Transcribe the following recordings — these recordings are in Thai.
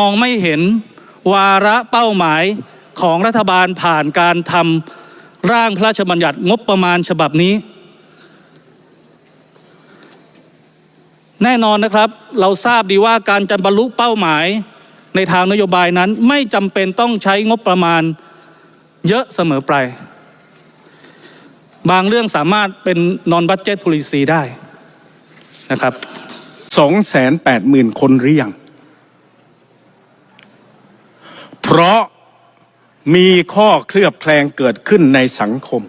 มองไม่เห็นวาระเป้าหมายของรัฐบาลผ่านการทำร่างพระราชบัญญัติงบประมาณฉบับนี้ แน่นอนนะครับเราทราบดีว่าการจะบรรลุเป้าหมายในทางนโยบายนั้นไม่จำเป็นต้องใช้งบประมาณเยอะเสมอไป บางเรื่องสามารถเป็น non budget policy ได้นะครับสองแสนแปดหมื่นคนหรือยัง เพราะมีข้อเคลือบแคลงเกิดขึ้นในสังคม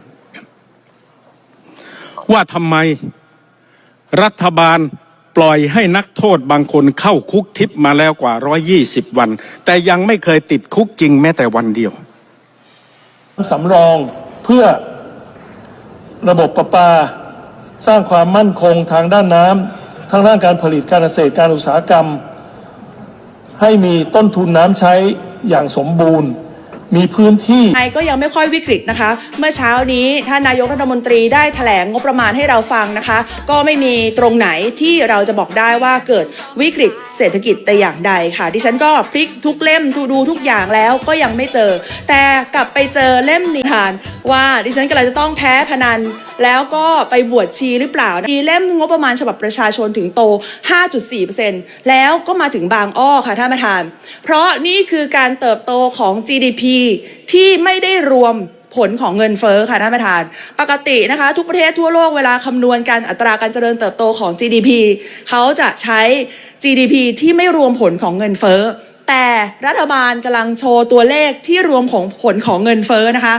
ว่าทำไมรัฐบาลปล่อยให้นักโทษบางคนเข้าคุกทิพย์มาแล้วกว่า 120 วัน แต่ยังไม่เคยติดคุกจริงแม้แต่วันเดียว สำรองเพื่อระบบประปา สร้างความมั่นคงทางด้านน้ำทางด้านการผลิตการเกษตรการอุตสาหกรรม ให้มีต้นทุนน้ำใช้ อย่างสมบูรณ์ มีพื้นที่ไทยก็ยังไม่ค่อยวิกฤตนะคะ เมื่อเช้านี้ท่านนายกรัฐมนตรีได้แถลงงบประมาณให้เราฟังนะคะ ก็ไม่มีตรงไหนที่เราจะบอกได้ว่าเกิดวิกฤตเศรษฐกิจแต่อย่างใดค่ะ ดิฉันก็พลิกทุกเล่มดูทุกอย่างแล้วก็ยังไม่เจอ แต่กลับไปเจอเล่มนิทาน ว่าดิฉันกำลังจะต้องแพ้พนัน แล้วก็ไปบวชชีหรือเปล่ามีเล่มงบประมาณฉบับประชาชนถึงโต 5.4%แล้วก็มาถึงบางอ้อค่ะท่านประธาน เพราะนี่คือการเติบโตของ GDP ที่ไม่ได้รวมผลของเงินเฟ้อค่ะท่านประธาน ปกตินะคะ ทุกประเทศทั่วโลกเวลาคำนวณการอัตราการเจริญเติบโตของ GDP เขาจะใช้ GDP ที่ไม่รวมผลของเงินเฟ้อแต่รัฐบาลกำลังโชว์ตัวเลขที่รวมของผลของเงินเฟ้อนะคะ